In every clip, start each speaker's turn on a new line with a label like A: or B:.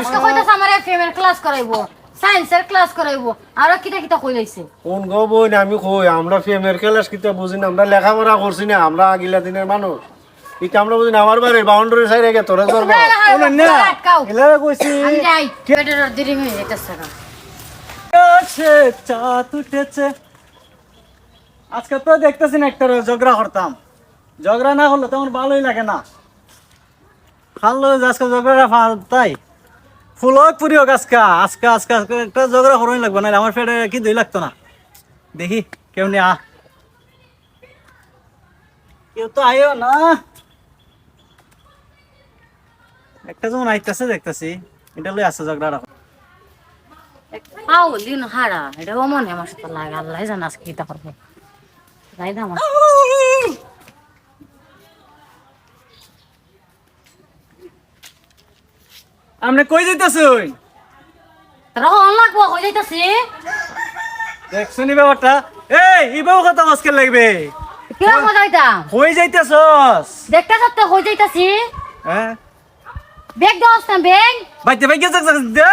A: আজকে কইতাছে আমার এফএম ক্লাস করাইবো সায়েন্সের ক্লাস করাইবো আর কিটা কিটা কই লাইছে?
B: কোন গো বই না আমি কই আমরা ফেমের ক্লাস কিতা বুঝি না আমরা লেখাপড়া করছি না আমরা আগিলা দিনের মানুষ। এটা আমরা বুঝি না আমার বাড়ির বাউন্ডারি সাইড গে তোরা তোর
C: ওনা না এলারে কইছি
A: আমি যাই পেটের দেরি হয়ে যাইতেছে না।
C: আছে চাঁদ উঠেছে। আজকে তো দেখতেছি না একটা ঝগড়া করতাম। ঝগড়া না হলে তেমন ভালোই লাগে না। খাল্লো আজকে ঝগড়া ফা- তাই ফুল হোক পুরি হোক আজকা আজকে আজকে একটা জগড়া করোই লাগবে না আমার পেটে কি দই লাগতো না। দেখি কেউ নে আ। কেউ তো আইও না। একটা যেমন আইতেছে দেখতেছি। এটা লই আছে ঝগড়াটা।
A: পাও দিন হারা এটা মনে আমার সাথে লাগে আল্লাহ জানে আজকে কিটা করবে। যাই না আমার।
C: আপনি কই যাইতেছেন
A: তোরা হল লাগবো হয়ে যাইতেছে?
C: দেখছনি ব্যাপারটা? এই ইবাও কথা আজকে লাগবে?
A: কিরা মজা হইতাম
C: কই যাইতেছস?
A: দেখতে সত্য হয়ে যাইতাছি?
C: হ্যাঁ?
A: বেগ দাওস না বেগ।
C: বাইতে বাইকে যাক যাক দে।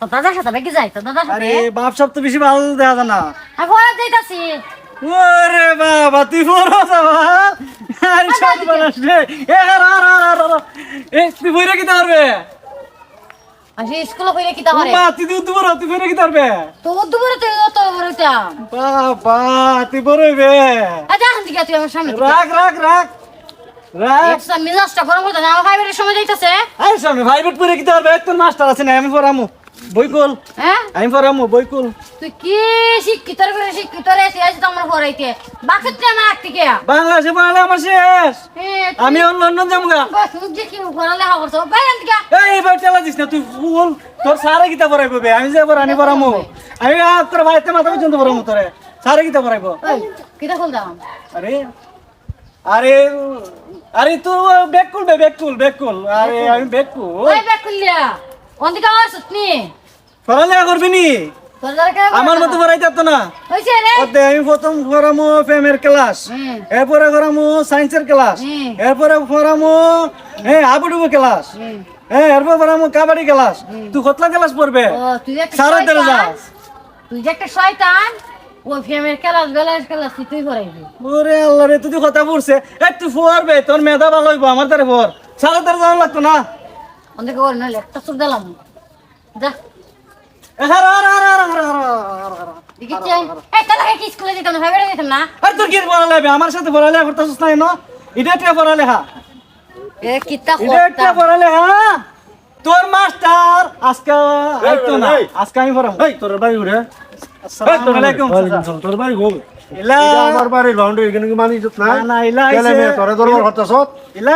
A: তো দাদার সাথে বেগে যাই তো দাদার সাথে।
C: আরে বাপ সব তো বেশি ভালো দেখা যায় না।
A: আমি পরে যাইতাছি।
C: ওরে বাবা তুই বড় বাবা আরে সব বানাস রে এ রা। রা রা রা রা। তুই বইরা কি পারবে
A: আমি স্কুলে কইলে কিটা করে?
C: বাবা তুই তুই বড় তুই বইরা কি পারবে
A: তো তুই তো বড়
C: বাবা তুই বড় হইবে।
A: আচ্ছা এখন দিকে তুই আমার সামনে
C: রাখ রাখ রাখ। রাখ।
A: একটা মিজাজটা গরম করতে আমার ফাইভের সময় যাইতাছে।
C: আরে সামনে ভাইবেট পরে কি পারবে তোর মাস্টার আছে না আমি পড়ামু। বইকুল
A: হ্যাঁ?
C: আমি পড়ামু বইকুল।
A: তুই কি শিক্ষিত করে শিক্ষিত রে তুই আজ তো আমার পড়াইতে বাকি তুই আমার আঁকতে কে
C: বাংলাদেশে পড়ালে আমার শেষ। আমি ওর লন্ডন যাব
A: বাস মুখ যে কি পড়ালে হা করছ বাইরে দিকে।
C: এই এবার চালা দিস না তুই ফুল তোর সারা গীতা পড়াইবো বে? আমি যে পড়ানি পড়ামু। আমি আর তোর ভাইতে মাথা পর্যন্ত পড়ামু তোরে। সারা গীতা পড়াইবো?
A: কিটা খুল দাম
C: আরে আরে আরে তুই খুল বে খুল ব্যাগ আরে আমি খুল
A: ওই ব্যাগ খুললিয়া অন্দিকে আমার সুতনি
C: পড়ালেখা করবি নি?
A: তোর
C: আমার মতো পড়াই যাতো না। ওতে আমি প্রথম করামু প্রেমের ক্লাস এরপরে করামু সায়েন্সের ক্লাস এরপরে করামু হ্যাঁ হাবুডুবু ক্লাস হ্যাঁ এরপর করামু কাবাডি ক্লাস। তুই কতলা ক্লাস পড়বে?
A: তুই
C: সারা তেরে
A: শয়তান। তুই যে একটা শয়তান ও ফেমের ক্লাস বেলাস ক্লাস তুই পড়াইবি।
C: ওরে আল্লাহ রে তুই কথা পড়ছে এ তুই পড়বে তোর মেধা ভালো হইব আমার তারে পড়। সারা যাওয়া লাগতো না?
A: అందుకే ఓరి నెల ఎట్ట না
C: এটা পড়ালেখা এটা পড়ালেখা আজকে আইতো না আজকে আমি পড়াম
B: এই তোর বাড়ি ঘুরে
C: আসসালামু ইলা
B: আমার বাড়ি লন্ডন এখানে কি মানি না
C: না ইলা
B: তোরে দরবার করতাছ
C: ইলা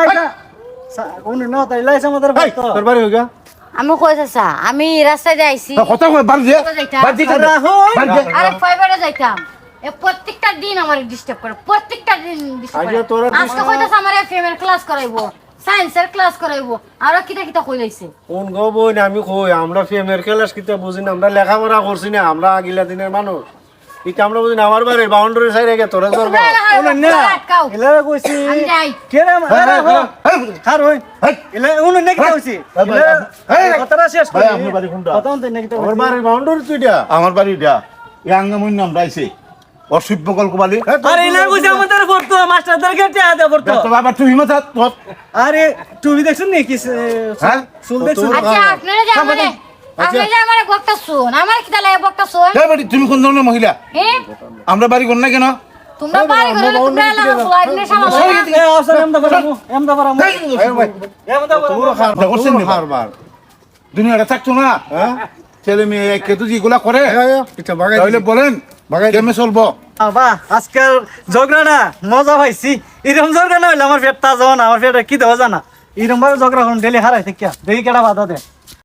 C: কোন না তা আমাদের ভাই
B: তোর বাড়ি হইগা?
A: আমি কইছে চা আমি রাস্তায় দিয়ে আইছি।
B: কথা কই বাড়ি দে বাড়ি দে
C: রাহুল
B: বাড়ি দে।
A: আরে ফাইবারে যাইতাম? এ প্রত্যেকটা দিন আমার ডিস্টার্ব করে প্রত্যেকটা দিন ডিস্টার্ব করে। আজকে কইতাছে আমার এফএম এর ক্লাস করাইবো সায়েন্সের ক্লাস করাইবো আর কিটা কিটা কই লাইছে
B: কোন গো বই আমি কই আমরা ফেমের ক্লাস কিতা বুঝি না আমরা লেখাপড়া করছি না আমরা আগিলা দিনের মানুষ। আমার
D: বাড়ি দিয়া
C: কথা
D: নাম রাইছে। বালি।
C: আরে তুমি দেখছ
A: নাকি আমারে আপনারা যে আমারে বকটা শুন আমার কিটা লাগে বকটা শুন?
D: এই বাড়ি তুমি কোন ধরনের মহিলা?
A: হ্যাঁ
D: আমরা বাড়ি কোন না কেন?
A: তোমরা বাড়ি লাগা নে
C: এ এমদা এমদা এমদা
B: খার
D: করছেন নি? দুনিয়াটা থাকছো না।
B: হ্যাঁ?
D: ছেলে মেয়ে কেতু যেগুলা করে। তাহলে বলেন কেমনে চলবো?
C: বাহ আজকাল ঝগড়াটা মজা পাইছি। এরকম ঝগড়া না হইলে আমার পেট তাজা না আমার পেটে কি দেওয়া জানা? এরকম ভাবে ঝগড়া করুন ডেলি হারাই থেকে দেখি কেটা বাধা দে